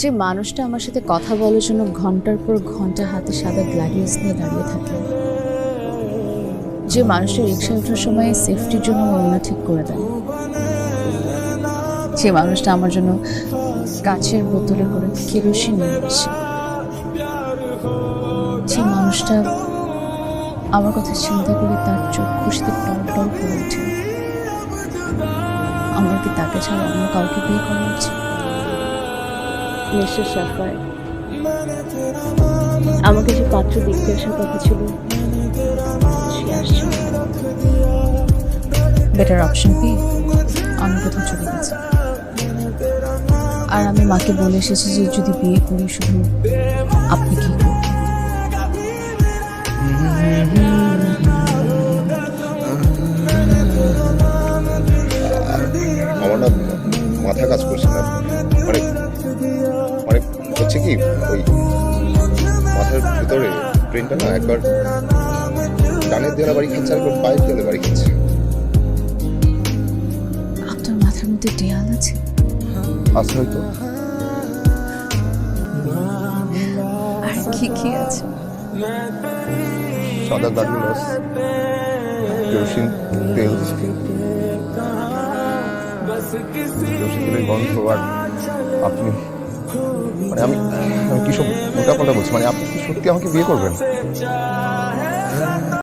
যে মানুষটা আমার সাথে কথা বলার জন্য ঘণ্টার পর ঘণ্টা হাতে সাদা গ্লাডিয়াস নিয়ে দাঁড়িয়ে থাকে। যে মানুষটা রিক্সা ওঠার সময় সেফটির জন্য ওনা ঠিক করে দেয়। যে মানুষটা আমার জন্য কাছের বোতলে করে কেরোসিন নিয়ে আসে। যে মানুষটা আমার কথা চিন্তা করে তার চোখ খুশিতে টল টল করে ওঠে। আমার কি তাকে ছাড়া অন্য কাউকে বিয়ে করা উচিত। মিস্টার সাফার আমাকে যে পাত্র দেখতে আসার কথা ছিল সে আসছে বেটার অপশন পেয়ে আমি কোথাও চলে গেছি। আর আমি মাকে বলে এসেছি যে যদি বিয়ে করি শুধু আপনি কি করবেন? আমার না মাথা কাজ করছে না। মানে হচ্ছে কি ওই মাথার ভিতরে ব্রেনটা না একবার ডানের দেওয়ালে বাড়ি খাচ্ছে আর একবার পায়ের দেওয়ালে বাড়ি খাচ্ছে আপনার মাথার মধ্যে দেয়াল আছে? আছে হয়তো। আর কি কি আছে? সাদা গার্ডুলাস কেরোসিন তেল কেরোসিন তেলের গন্ধ আর আপনি মানে আমি আমি কি সব মোটা বলছি? মানে আপনি কি সত্যি আমাকে বিয়ে করবেন?